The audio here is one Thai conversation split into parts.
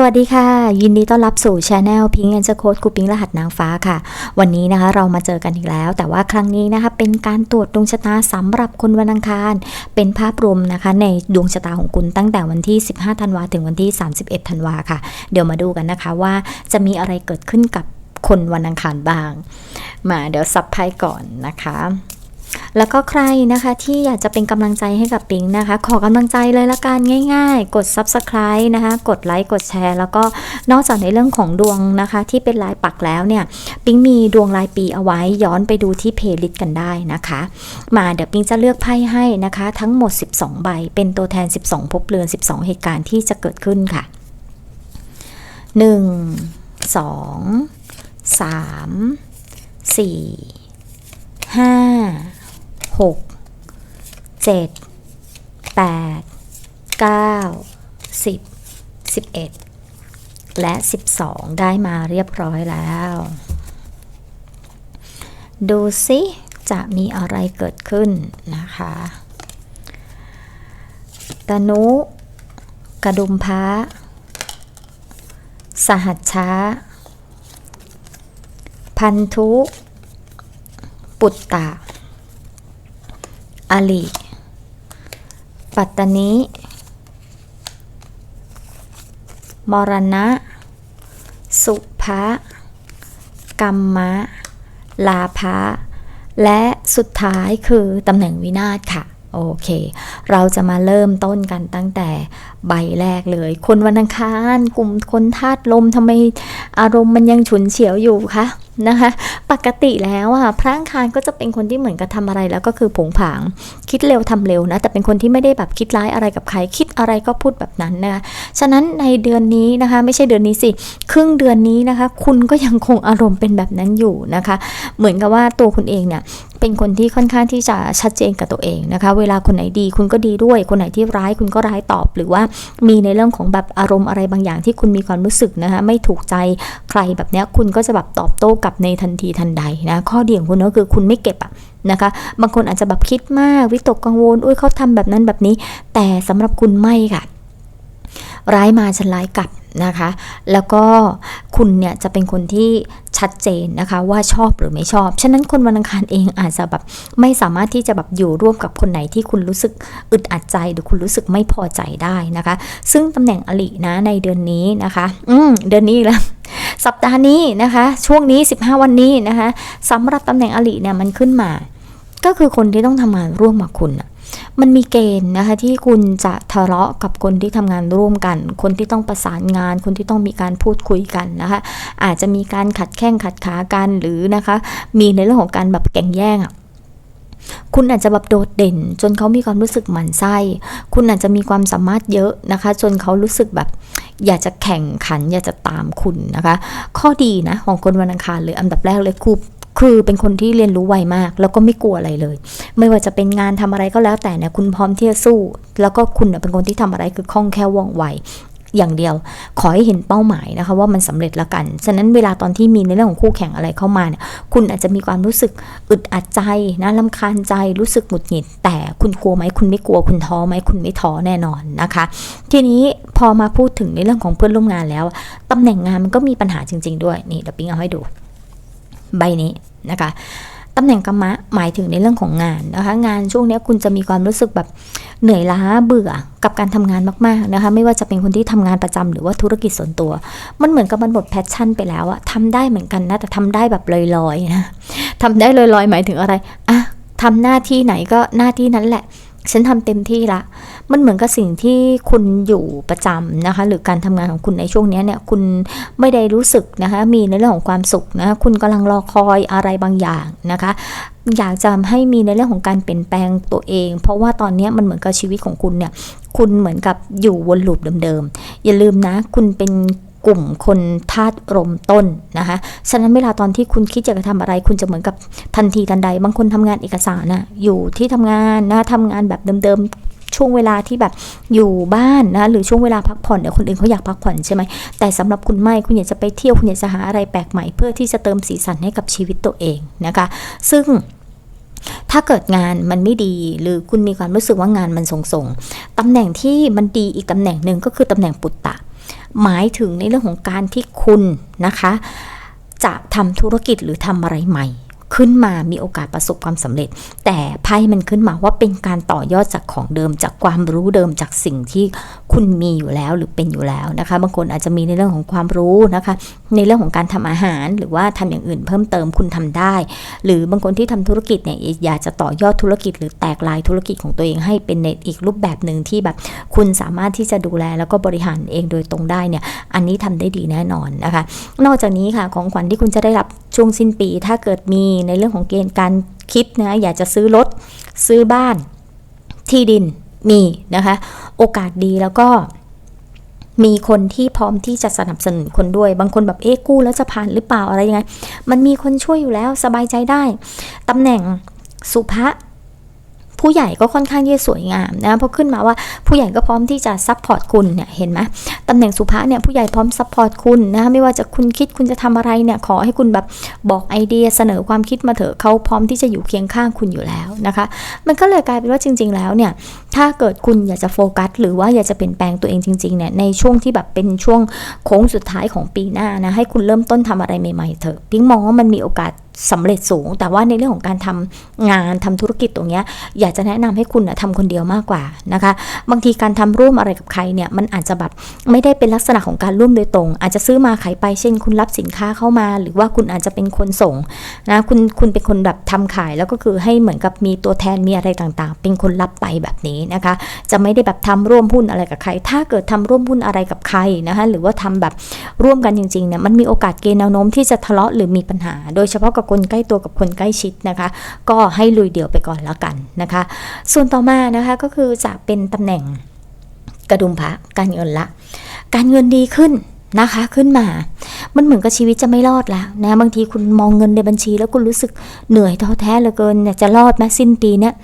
สวัสดีค่ะ ยินดีต้อนรับสู่ช anel พิงแอนเจอร์โค้ดกูปิงรหัสนางฟ้าค่ะ วันนี้นะคะเรามาเจอกันอีกแล้ว แต่ว่าครั้งนี้นะคะเป็นการตรวจดวงชะตาสำหรับคนวันอังคาร เป็นภาพรวมนะคะ ในดวงชะตาของคุณตั้งแต่วันที่ 15 ธันวาถึงวันที่ 31 ธันวาค่ะ เดี๋ยวมาดูกันนะคะว่าจะมีอะไรเกิดขึ้นกับคนวันอังคารบ้าง มาเดี๋ยวซับไพ่ก่อนนะคะ แล้วก็ใครนะคะที่อยากจะเป็นกำลังใจให้กับปิงนะคะ ขอกำลังใจเลยละกันง่าย ๆ กด subscribe นะคะ กดไลค์กดแชร์ แล้วก็นอกจากในเรื่องของดวงนะคะ ที่เป็นลายปักแล้วเนี่ย ปิงมีดวงรายปีเอาไว้ย้อนไปดูที่เพลย์ลิสต์กันได้นะคะ มาเดี๋ยวปิงจะเลือกไพ่ให้นะคะ ทั้งหมด 12 ใบ เป็นตัวแทน 12ภพเรือน 12 เหตุการณ์ที่จะเกิดขึ้นค่ะ 1 2 3 4ห้า หกเจ็ดแปดเก้าสิบสิบเอ็ดและสิบสองได้มาเรียบร้อยแล้ว ดูสิจะมีอะไรเกิดขึ้นนะคะตนุ กระดุมพะสหัชชะพันธุ ปุตตะ อลิปัตตนิ มรณะ สุภะกรรมะ ลาภะ และสุดท้ายคือตำแหน่งวินาศค่ะ โอเค เราจะมาเริ่มต้นกันตั้งแต่ใบแรกเลย คนวันอังคารกลุ่มคนธาตุลมทำไมอารมณ์มันยังฉุนเฉียวอยู่คะนะคะ ปกติแล้วอะพระอังคารก็จะเป็นคนที่เหมือนกับทำอะไรแล้วก็คือผงผาง คิดเร็วทำเร็วนะ แต่เป็นคนที่ไม่ได้แบบคิดร้ายอะไรกับใคร คิดอะไรก็พูดแบบนั้นนะคะฉะนั้นในเดือนนี้นะคะ ไม่ใช่เดือนนี้สิ ครึ่งเดือนนี้นะคะ คุณก็ยังคงอารมณ์เป็นแบบนั้นอยู่นะคะ เหมือนกับว่าตัวคุณเองเนี่ย เป็นคนที่ค่อนข้างที่จะชัดเจนกับตัวเองนะคะ เวลาคนไหนดีคุณก็ดีด้วย คนไหนที่ร้ายคุณก็ร้ายตอบ หรือว่ามีในเรื่องของแบบอารมณ์อะไรบางอย่างที่คุณมีความรู้สึกนะคะไม่ถูกใจใครแบบเนี้ยคุณก็จะแบบตอบโต้กลับในทันทีทันใดนะข้อดีของคุณก็คือคุณไม่เก็บอะนะคะบางคนอาจจะแบบคิดมากวิตกกังวลอุ้ยเขาทำแบบนั้นแบบนี้ แต่สำหรับคุณไม่ค่ะ ร้ายมาฉันร้ายกลับนะคะ แล้วก็คุณเนี่ยจะเป็นคนที่ชัดเจนนะคะว่าชอบหรือไม่ชอบ ฉะนั้นคนวันอังคารเองอาจจะแบบไม่สามารถที่จะแบบอยู่ร่วมกับคนไหนที่คุณรู้สึกอึดอัดใจหรือคุณรู้สึกไม่พอใจได้นะคะ ซึ่งตำแหน่งอลินะในเดือนนี้นะคะ อืมเดือนนี้แล้วสัปดาห์นี้นะคะ ช่วงนี้ 15 วันนี้นะคะสำหรับตำแหน่งอลิเนี่ยมันขึ้นมา ก็คือคนที่ต้องทำงานร่วมกับคุณอะ มันมีเกณฑ์นะคะที่คุณจะทะเลาะกับคนที่ทำงานร่วมกัน คนที่ต้องประสานงาน คนที่ต้องมีการพูดคุยกันนะคะอาจจะมีการขัดแข้งขัดขากันหรือนะคะ มีในเรื่องของการแบบแก่งแย่งอะคุณอาจจะแบบโดดเด่น จนเขามีความรู้สึกหมั่นไส้ คุณอาจจะมีความสามารถเยอะนะคะ จนเขารู้สึกแบบ อยากจะแข่งขัน อยากจะตามคุณนะคะ ข้อดีนะของคนวันอังคารเลยอันดับแรกเลยคือ คือเป็นคนที่เรียนรู้ไวมาก แล้วก็ไม่กลัวอะไรเลย ไม่ว่าจะเป็นงานทำอะไรก็แล้วแต่เนี่ยคุณพร้อมที่จะสู้ แล้วก็คุณเป็นคนที่ทำอะไรคือคล่องแคล่วว่องไวอย่างเดียวขอให้เห็นเป้าหมายนะคะว่ามันสำเร็จแล้วกัน ฉะนั้นเวลาตอนที่มีในเรื่องของคู่แข่งอะไรเข้ามาเนี่ยคุณอาจจะมีความรู้สึกอึดอัดใจนะลำคาญใจรู้สึกหงุดหงิด แต่คุณกลัวไหมคุณไม่กลัวคุณท้อไหมคุณไม่ท้อแน่นอนนะคะ ทีนี้พอมาพูดถึงในเรื่องของเพื่อนร่วมงานแล้วตำแหน่งงานมันก็มีปัญหาจริง ๆ ด้วยนี่เดี๋ยวปิ๊งเอาให้ดู ใบนี้นะคะตำแหน่งกรรมะหมายถึงในเรื่องของงานนะคะ งานช่วงนี้คุณจะมีความรู้สึกแบบเหนื่อยล้าเบื่อกับการทำงานมากๆนะคะ ไม่ว่าจะเป็นคนที่ทำงานประจำหรือว่าธุรกิจส่วนตัว มันเหมือนกับมันหมดแพชชั่นไปแล้วอะทำได้เหมือนกันนะแต่ทำได้แบบลอยๆนะทำได้ลอยๆ หมายถึงอะไรอะทำหน้าที่ไหนก็หน้าที่นั้นแหละ ฉันทำเต็มที่ละ มันเหมือนกับสิ่งที่คุณอยู่ประจำนะคะ หรือการทำงานของคุณในช่วงนี้เนี่ย คุณไม่ได้รู้สึกนะคะ มีในเรื่องของความสุขนะคุณกำลังรอคอยอะไรบางอย่างนะคะ อยากจะให้มีในเรื่องของการเปลี่ยนแปลงตัวเอง เพราะว่าตอนนี้มันเหมือนกับชีวิตของคุณเนี่ย คุณเหมือนกับอยู่วนลูปเดิมๆ อย่าลืมนะ คุณเป็น กลุ่มคนธาตุลมต้นนะคะ ฉะนั้นเวลาตอนที่คุณคิดจะทำอะไร คุณจะเหมือนกับทันทีทันใด บางคนทำงานเอกสารนะอยู่ที่ทำงานนะทำงานแบบเดิมๆช่วงเวลาที่แบบอยู่บ้านนะหรือช่วงเวลาพักผ่อนเดี๋ยวคนอื่นเขาอยากพักผ่อนใช่ไหมแต่สำหรับคุณไม่คุณอยากจะไปเที่ยวคุณอยากจะหาอะไรแปลกใหม่ เพื่อที่จะเติมสีสันให้กับชีวิตตัวเองนะคะ ซึ่งถ้าเกิดงานมันไม่ดีหรือคุณมีความรู้สึกว่างานมันส่งๆตำแหน่งที่มันดีอีกตำแหน่งหนึ่งก็คือตำแหน่งปุตตะ หมายถึงในเรื่องของการที่คุณนะคะ จะทำธุรกิจหรือทำอะไรใหม่ ขึ้นมามีโอกาสประสบความสำเร็จ แต่ไพ่มันขึ้นมาว่าเป็นการต่อยอดจากของเดิมจากความรู้เดิมจากสิ่งที่คุณมีอยู่แล้วหรือเป็นอยู่แล้วนะคะ บางคนอาจจะมีในเรื่องของความรู้นะคะ ในเรื่องของการทำอาหารหรือว่าทำอย่างอื่นเพิ่มเติมคุณทำได้ หรือบางคนที่ทำธุรกิจเนี่ยอยากจะต่อยอดธุรกิจ หรือแตกลายธุรกิจของตัวเองให้เป็นในอีกรูปแบบหนึ่งที่แบบ คุณสามารถที่จะดูแลแล้วก็บริหารเองโดยตรงได้เนี่ยอันนี้ทำได้ดีแน่นอนนะคะ นอกจากนี้ค่ะของขวัญที่คุณจะได้รับ ช่วงสิ้นปีถ้าเกิดมีในเรื่องของเกณฑ์การคิดนะอยากจะซื้อรถซื้อบ้านที่ดินมีนะคะ โอกาสดีแล้วก็มีคนที่พร้อมที่จะสนับสนุนคนด้วย บางคนแบบเอ๊ะกู้แล้วจะผ่านหรือเปล่าอะไรยังไง มันมีคนช่วยอยู่แล้วสบายใจได้ตำแหน่งสุภะ ผู้ใหญ่ก็ค่อนข้างที่จะสวยงามนะเพราะขึ้นมาว่าผู้ใหญ่ก็พร้อมที่จะซัพพอร์ตคุณเนี่ยเห็นไหมตำแหน่งสุภะเนี่ยผู้ใหญ่พร้อมซัพพอร์ตคุณนะไม่ว่าจะคุณคิดคุณจะทำอะไรเนี่ยขอให้คุณแบบบอกไอเดียเสนอความคิดมาเถอะเขาพร้อมที่จะอยู่เคียงข้างคุณอยู่แล้วนะคะ มันก็เลยกลายเป็นว่าจริง ๆ แล้วเนี่ยถ้าเกิดคุณอยากจะโฟกัส หรือว่าอยากจะเปลี่ยนแปลงตัวเองจริงๆเนี่ยในช่วงที่แบบเป็นช่วงโค้งสุดท้ายของปีหน้านะให้คุณเริ่มต้นทำอะไรใหม่ๆเถอะพิงมองว่ามันมีโอกาส สำเร็จสูง แต่ว่าในเรื่องของการทำงานทำธุรกิจตรงนี้อยากจะแนะนำให้คุณนะทำคนเดียวมากกว่านะคะ บางทีการทำร่วมอะไรกับใครเนี่ยมันอาจจะแบบไม่ได้เป็นลักษณะของการร่วมโดยตรง อาจจะซื้อมาขายไปเช่น คุณรับสินค้าเข้ามา หรือว่าคุณอาจจะเป็นคนส่งนะคุณคุณเป็นคนแบบทำขายแล้วก็คือให้เหมือนกับมีตัวแทนมีอะไรต่างๆ เป็นคนรับไปแบบนี้นะคะ จะไม่ได้แบบทำร่วมหุ้นอะไรกับใคร ถ้าเกิดทำร่วมหุ้นอะไรกับใครนะคะหรือว่าทำแบบร่วมกันจริงๆเนี่ยมันมีโอกาสเกณฑ์แนวโน้มที่จะทะเลาะหรือมีปัญหา โดยเฉพาะกับคนใกล้ตัวกับคนใกล้ชิดนะคะ ก็ให้ลุยเดี่ยวไปก่อนแล้วกันนะคะ ส่วนต่อมานะคะก็คือจะเป็นตำแหน่งกระดุมพระการเงินละ การเงินดีขึ้นนะคะขึ้นมา มันเหมือนกับชีวิตจะไม่รอดแล้วนะบางทีคุณมองเงินในบัญชี แล้วคุณรู้สึกเหนื่อยท้อแท้เหลือเกินเนี่ยจะรอดไหมสิ้นปีเนี่ย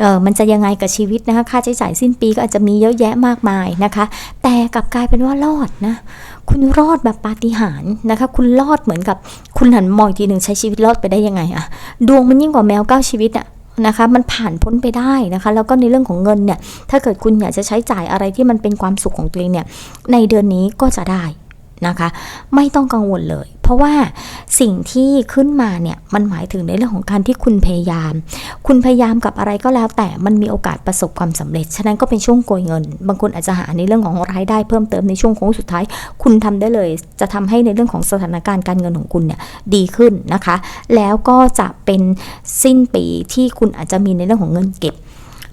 เออมันจะยังไงกับชีวิตนะคะค่าใช้จ่ายสิ้นปีก็อาจจะมีเยอะแยะมากมายนะคะ แต่กลับกลายเป็นว่ารอดนะคุณรอดแบบปาฏิหาริย์นะคะ คุณรอดเหมือนกับคุณหันมองอีกทีหนึ่งใช้ชีวิตรอดไปได้ยังไงอะดวงมันยิ่งกว่าแมวเก้าชีวิตอะนะคะมันผ่านพ้นไปได้นะคะ แล้วก็ในเรื่องของเงินเนี่ยถ้าเกิดคุณอยากจะใช้จ่ายอะไรที่มันเป็นความสุขของตัวเองเนี่ยในเดือนนี้ก็จะได้ นะคะ ไม่ต้องกังวลเลย เพราะว่าสิ่งที่ขึ้นมาเนี่ยมันหมายถึงในเรื่องของการที่คุณพยายาม คุณพยายามกับอะไรก็แล้ว แต่มันมีโอกาสประสบความสำเร็จ ฉะนั้นก็เป็นช่วงโกยเงิน บางคนอาจจะหาในเรื่องของรายได้เพิ่มเติมในช่วงโค้งสุดท้าย คุณทำได้เลย จะทำให้ในเรื่องของสถานการณ์การเงินของคุณเนี่ยดีขึ้นนะคะ แล้วก็จะเป็นสิ้นปีที่คุณอาจจะมีในเรื่องของเงินเก็บ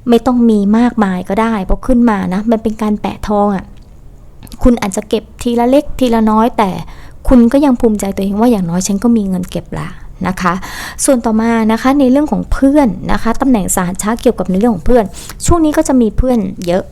ไม่ต้องมีมากมายก็ได้เพราะขึ้นมานะมันเป็นการแปะทองอะ่ะ คุณอาจจะเก็บทีละเล็กทีละน้อย แต่คุณก็ยังภูมิใจตัวเองว่าอย่างน้อยฉันก็มีเงินเก็บละนะคะ ส่วนต่อมานะคะในเรื่องของเพื่อนนะคะตำแหน่งสารช้าเกี่ยวกับในเรื่องของเพื่อน ช่วงนี้ก็จะมีเพื่อนเยอะ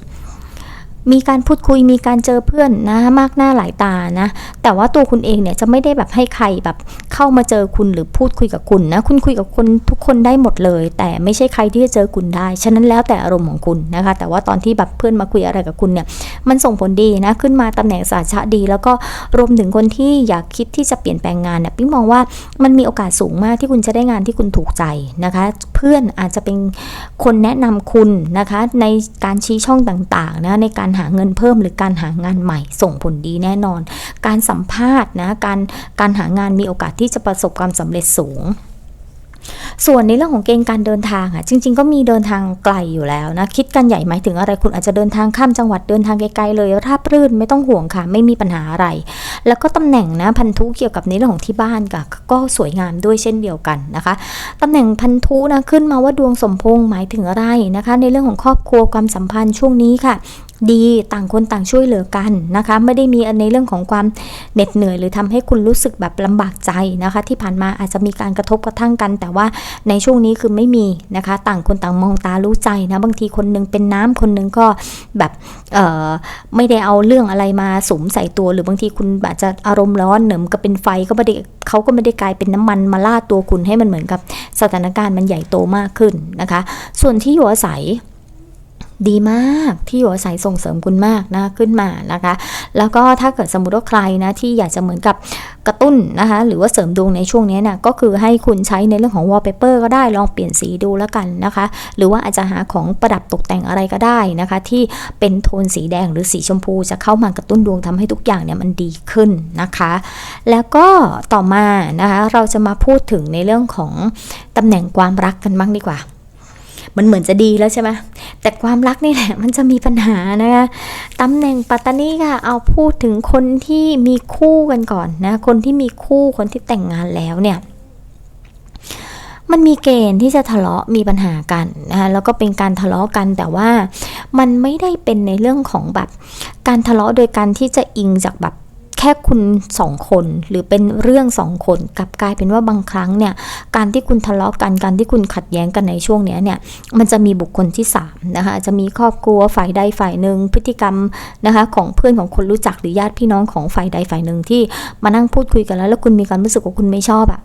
มีการพูดคุยมีการเจอเพื่อนนะมากหน้าหลายตานะ แต่ว่าตัวคุณเองเนี่ยจะไม่ได้แบบให้ใครแบบเข้ามาเจอคุณหรือพูดคุยกับคุณนะ คุณคุยกับคนทุกคนได้หมดเลย แต่ไม่ใช่ใครที่จะเจอคุณได้ ฉะนั้นแล้วแต่อารมณ์ของคุณนะคะ แต่ว่าตอนที่แบบเพื่อนมาคุยอะไรกับคุณเนี่ย มันส่งผลดีนะ ขึ้นมาตำแหน่งสาชะดี แล้วก็รวมถึงคนที่อยากคิดที่จะเปลี่ยนแปลงงานเนี่ยปิ๊งมองว่ามันมีโอกาสสูงมากที่คุณจะได้งานที่คุณถูกใจนะคะ เพื่อนอาจจะเป็นคนแนะนำคุณนะคะในการชี้ช่องต่างๆนะในการหาเงินเพิ่มหรือการหางานใหม่ส่งผลดีแน่นอน การสัมภาษณ์นะการการหางานมีโอกาสที่จะประสบความสำเร็จสูงส่วนในเรื่องของเกณฑ์การเดินทางอะจริง ๆ ก็มีเดินทางไกลอยู่แล้วนะคิดกันใหญ่หมายถึงอะไรคุณอาจจะเดินทางข้ามจังหวัดเดินทางไกลๆเลยราบรื่นไม่ต้องห่วงค่ะ ไม่มีปัญหาอะไร แล้วก็ตำแหน่งนะพันธุเกี่ยวกับในเรื่องของที่บ้านค่ะก็สวยงามด้วยเช่นเดียวกันนะคะตำแหน่งพันธุนะขึ้นมาว่าดวงสมพงษ์หมายถึงอะไรนะคะ ในเรื่องของครอบครัวความสัมพันธ์ช่วงนี้ค่ะ ดีต่างคนต่างช่วยเหลือกันนะคะ ไม่ได้มีในเรื่องของความเหน็ดเหนื่อย หรือทำให้คุณรู้สึกแบบลำบากใจนะคะ ที่ผ่านมาอาจจะมีการกระทบกระทั่งกัน แต่ว่าในช่วงนี้คือไม่มีนะคะ ต่างคนต่างมองตารู้ใจนะบางทีคนหนึงเป็นน้ำคนหนึงก็แบบไม่ได้เอาเรื่องอะไรมาสมใส่ตัว หรือบางทีคุณอาจจะอารมณ์ร้อนเหนิมก็เป็นไฟก็ไม่ได้เขาก็ไม่ได้กลายเป็นน้ำมันมาล่าตัวคุณให้มันเหมือนกับสถานการณ์มันใหญ่โตมากขึ้นนะคะ ส่วนที่อยู่อาศัย ดีมากที่อยู่อาศัยส่งเสริมคุณมากนะขึ้นมานะคะ แล้วก็ถ้าเกิดสมมติว่าใครนะที่อยากจะเหมือนกับกระตุ้นนะคะ หรือว่าเสริมดวงในช่วงนี้นะก็คือให้คุณใช้ในเรื่องของ wallpaper ก็ได้ลองเปลี่ยนสีดูแล้วกันนะคะ หรือว่าอาจจะหาของประดับตกแต่งอะไรก็ได้นะคะ ที่เป็นโทนสีแดงหรือสีชมพู จะเข้ามากระตุ้นดวงทำให้ทุกอย่างเนี่ยมันดีขึ้นนะคะ แล้วก็ต่อมานะคะเราจะมาพูดถึงในเรื่องของตำแหน่งความรักกันบ้างดีกว่า มันเหมือนจะดีแล้วใช่ไหมแต่ความรักนี่แหละมันจะมีปัญหานะคะตำแหน่งปัตตานีค่ะ เอาพูดถึงคนที่มีคู่กันก่อนนะคนที่มีคู่คนที่แต่งงานแล้วเนี่ยมันมีเกณฑ์ที่จะทะเลาะมีปัญหากันนะคะแล้วก็เป็นการทะเลาะกันแต่ว่ามันไม่ได้เป็นในเรื่องของแบบการทะเลาะโดยการที่จะอิงจากแบบ แค่คุณสองคน หรือเป็นเรื่องสองคนกลับกลายเป็นว่าบางครั้งเนี่ยการที่คุณทะเลาะกันการที่คุณขัดแย้งกันในช่วงเนี้ยเนี่ยมันจะมีบุคคลที่3นะคะจจะมีครอบครัวฝ่ายใดฝ่ายหนึ่งพฤติกรรมนะคะของเพื่อนของคนรู้จักหรือญาติพี่น้องของฝ่ายใดฝ่ายหนึ่งที่มานั่งพูดคุยกันแล้ว แล้วคุณมีความรู้สึกว่าคุณไม่ชอบอะ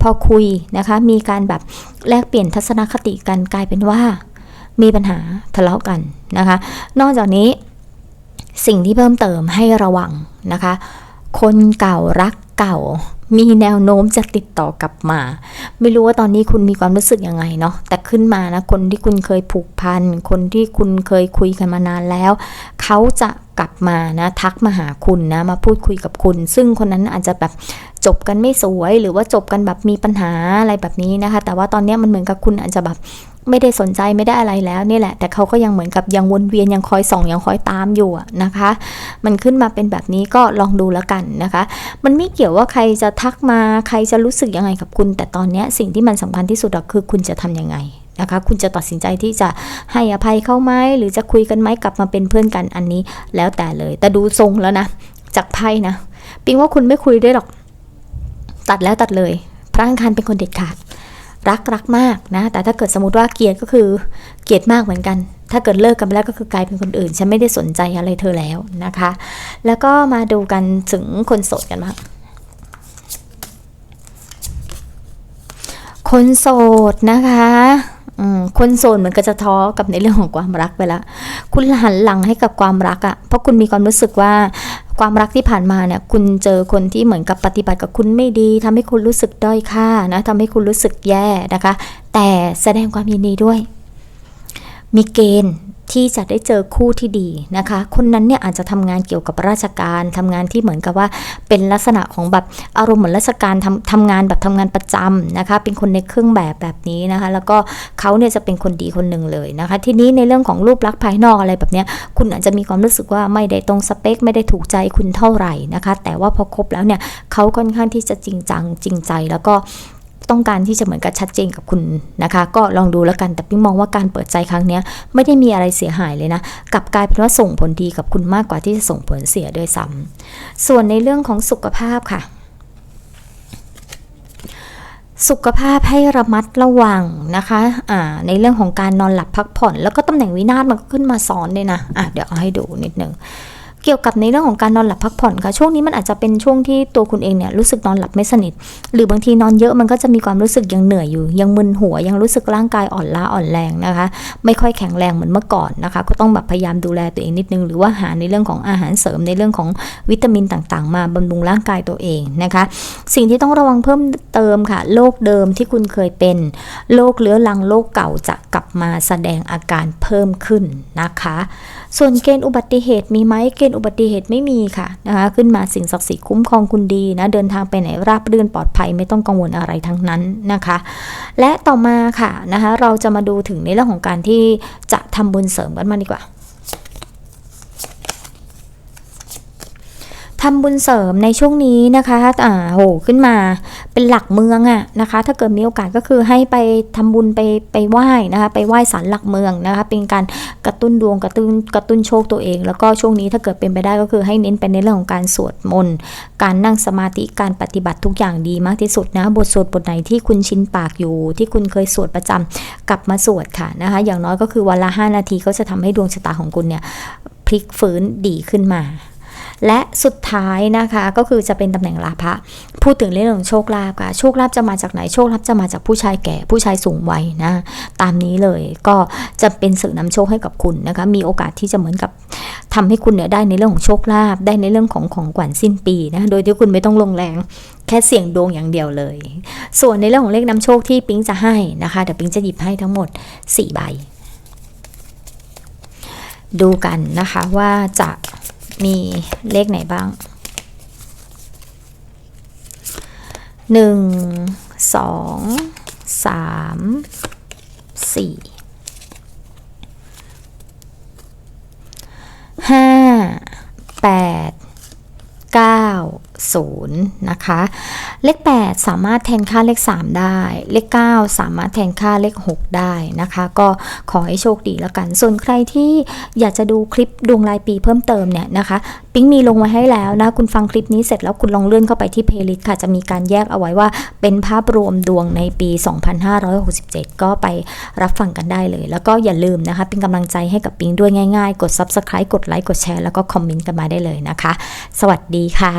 พอคุยนะคะมีการแบบแลกเปลี่ยนทัศนคติกันกลายเป็นว่า มีปัญหาทะเลาะกันนะคะ นอกจากนี้ สิ่งที่เพิ่มเติมให้ระวังนะคะ คนเก่ารักเก่า มีแนวโน้มจะติดต่อกลับมา ไม่รู้ว่าตอนนี้คุณมีความรู้สึกยังไงเนาะแต่ขึ้นมานะคนที่คุณเคยผูกพัน คนที่คุณเคยคุยกันมานานแล้ว เขาจะกลับมานะทักมาหาคุณนะมาพูดคุยกับคุณ ซึ่งคนนั้นอาจจะแบบจบกันไม่สวย หรือว่าจบกันแบบมีปัญหาอะไรแบบนี้นะคะ แต่ว่าตอนนี้มันเหมือนกับคุณอาจจะแบบ ไม่ได้สนใจไม่ได้อะไรแล้วนี่แหละ แต่เขาก็ยังเหมือนกับยังวนเวียนยังคอยส่องยังคอยตามอยู่นะคะ มันขึ้นมาเป็นแบบนี้ก็ลองดูแล้วกันนะคะ มันไม่เกี่ยวว่าใครจะทักมาใครจะรู้สึกยังไงกับคุณ แต่ตอนนี้สิ่งที่มันสำคัญที่สุดอะคือคุณจะทำยังไงนะคะคุณจะตัดสินใจที่จะให้อภัยเขาไหมหรือจะคุยกันไหมกลับมาเป็นเพื่อนกันอันนี้แล้วแต่เลย แต่ดูทรงแล้วนะจากไพ่นะปิงว่าคุณไม่คุยได้วยหรอก ตัดแล้วตัดเลย พระอังคารเป็นคนเด็ดขาด รักรักมากนะ แต่ถ้าเกิดสมมติว่าเกลียดก็คือเกลียดมากเหมือนกัน ถ้าเกิดเลิกกันไปแล้วก็คือกลายเป็นคนอื่น ฉันไม่ได้สนใจอะไรเธอแล้วนะคะ แล้วก็มาดูกันถึงคนโสดกันบ้างคนโสดนะคะอืมคนโสดเหมือนก็จะท้อกับในเรื่องของความรักไปแล้วคุณหันหลังให้กับความรักอะ่ะ เพราะคุณมีความรู้สึกว่า ความรักที่ผ่านมาเนี่ยคุณเจอคนที่เหมือนกับปฏิบัติกับคุณไม่ดีทำให้คุณรู้สึกด้อยค่านะทำให้คุณรู้สึกแย่นะคะ แต่แสดงความยินดีด้วย มีเกณฑ์ ที่จะได้เจอคู่ที่ดีนะคะ คนนั้นเนี่ยอาจจะทำงานเกี่ยวกับราชการทำงานที่เหมือนกับว่าเป็นลักษณะของแบบอารมณ์เหมือนราชการทำทำงานแบบทำงานประจำนะคะ เป็นคนในเครื่องแบบแบบนี้นะคะ แล้วก็เขาเนี่ยจะเป็นคนดีคนหนึ่งเลยนะคะ ทีนี้ในเรื่องของรูปลักษณ์ภายนอกอะไรแบบเนี้ยคุณอาจจะมีความรู้สึกว่าไม่ได้ตรงสเปค ไม่ได้ถูกใจคุณเท่าไหร่นะคะ แต่ว่าพอคบแล้วเนี่ยเขาค่อนข้างที่จะจริงจังจริงใจแล้วก็ ต้องการที่จะเหมือนกับชัดเจนกับคุณนะคะ ก็ลองดูแล้วกันแต่พี่มองว่าการเปิดใจครั้งนี้ไม่ได้มีอะไรเสียหายเลยนะกลับกลายเป็นว่าส่งผลดีกับคุณมากกว่าที่จะส่งผลเสียด้วยซ้ำส่วนในเรื่องของสุขภาพค่ะ สุขภาพให้ระมัดระวังนะคะอ่าในเรื่องของการนอนหลับพักผ่อน แล้วก็ตำแหน่งวินาศมันก็ขึ้นมาซ้อนเลยนะะเดี๋ยวเอาให้ดูนิดนึง เกี่ยวกับในเรื่องของการนอนหลับพักผ่อนค่ะช่วงนี้มันอาจจะเป็นช่วงที่ตัวคุณเองเนี่ยรู้สึกนอนหลับไม่สนิท หรือบางทีนอนเยอะมันก็จะมีความรู้สึกยังเหนื่อยอยู่ ยังมึนหัวยังรู้สึกร่างกายอ่อนล้าอ่อนแรงนะคะ ไม่ค่อยแข็งแรงเหมือนเมื่อก่อนนะคะ ก็ต้องแบบพยายามดูแลตัวเองนิดนึง หรือว่าหาในเรื่องของอาหารเสริมในเรื่องของวิตามินต่างๆ มาบำรุงร่างกายตัวเองนะคะ สิ่งที่ต้องระวังเพิ่มเติมค่ะโรคเดิมที่คุณเคยเป็นโรคเรื้อรังโรคเก่าจะกลับมาแสดงอาการเพิ่มขึ้นนะคะ ส่วนเกณฑ์อุบัติเหตุมีไหมเกณฑ์อุบัติเหตุไม่มีค่ะนะคะขึ้นมาสิ่งศักดิ์สิทธิ์คุ้มครองคุณดีนะเดินทางไปไหนราบรื่นปลอดภัยไม่ต้องกังวลอะไรทั้งนั้นนะคะ และต่อมาค่ะนะคะเราจะมาดูถึงในเรื่องของการที่จะทำบุญเสริมกันมาดีกว่า ทำบุญเสริมในช่วงนี้นะคะอ่าโหขึ้นมาเป็นหลักเมืองอะนะคะ ถ้าเกิดมีโอกาสก็คือให้ไปทำบุญไปไปไหว้นะคะ ไปไหว้ศาลหลักเมืองนะคะ เป็นการกระตุ้นดวงกระตุ้นกระตุ้นโชคตัวเอง แล้วก็ช่วงนี้ถ้าเกิดเป็นไปได้ก็คือให้เน้นไปในเรื่องของการสวดมนต์การนั่งสมาธิการปฏิบัติทุกอย่างดีมากที่สุดนะบทสวดบทไหนที่คุณชินปากอยู่ ที่คุณเคยสวดประจำกลับมาสวดค่ะนะคะ อย่างน้อยก็คือวันละ5นาทีก็จะทำให้ดวงชะตาของคุณเนี่ยพลิกฟื้นดีขึ้นมา และสุดท้ายนะคะก็คือจะเป็นตำแหน่งลาภะพูดถึงเรื่องของโชคลาภค่ะโชคลาภจะมาจากไหนโชคลาภจะมาจากผู้ชายแก่ผู้ชายสูงวัยนะตามนี้เลยก็จะเป็นสื่อนำโชคให้กับคุณนะคะมีโอกาสที่จะเหมือนกับทำให้คุณเนี่ยได้ในเรื่องของโชคลาภได้ในเรื่องของของขวัญสิ้นปีนะโดยที่คุณไม่ต้องลงแรงแค่เสี่ยงดวงอย่างเดียวเลย ส่วนในเรื่องของเลขนำโชคที่ปิ๊งจะให้นะคะเดี๋ยวปิ๊งจะหยิบให้ทั้งหมด 4 ใบ ดูกันนะคะว่าจะ มีเลขไหนบ้างหนึ่งสองสามสี่ห้าแปดเก้า ศูนย์นะคะ เลข 8 สามารถแทนค่าเลข 3 ได้ เลข 9 สามารถแทนค่าเลข 6 ได้นะคะ ก็ขอให้โชคดีแล้วกัน ส่วนใครที่อยากจะดูคลิปดวงรายปีเพิ่มเติมเนี่ยนะคะ ปิ๊งมีลงไว้ให้แล้วนะ คุณฟังคลิปนี้เสร็จแล้วคุณลองเลื่อนเข้าไปที่เพลย์ลิสต์ค่ะจะมีการแยกเอาไว้ว่า เป็นภาพรวมดวงในปี 2567 ก็ไปรับฟังกันได้เลย แล้วก็อย่าลืมนะคะ เป็นกำลังใจให้กับปิ๊งด้วยง่ายๆ กด Subscribe กดไลค์กดแชร์แล้วก็คอมเมนต์กันมาได้เลยนะคะ สวัสดีค่ะ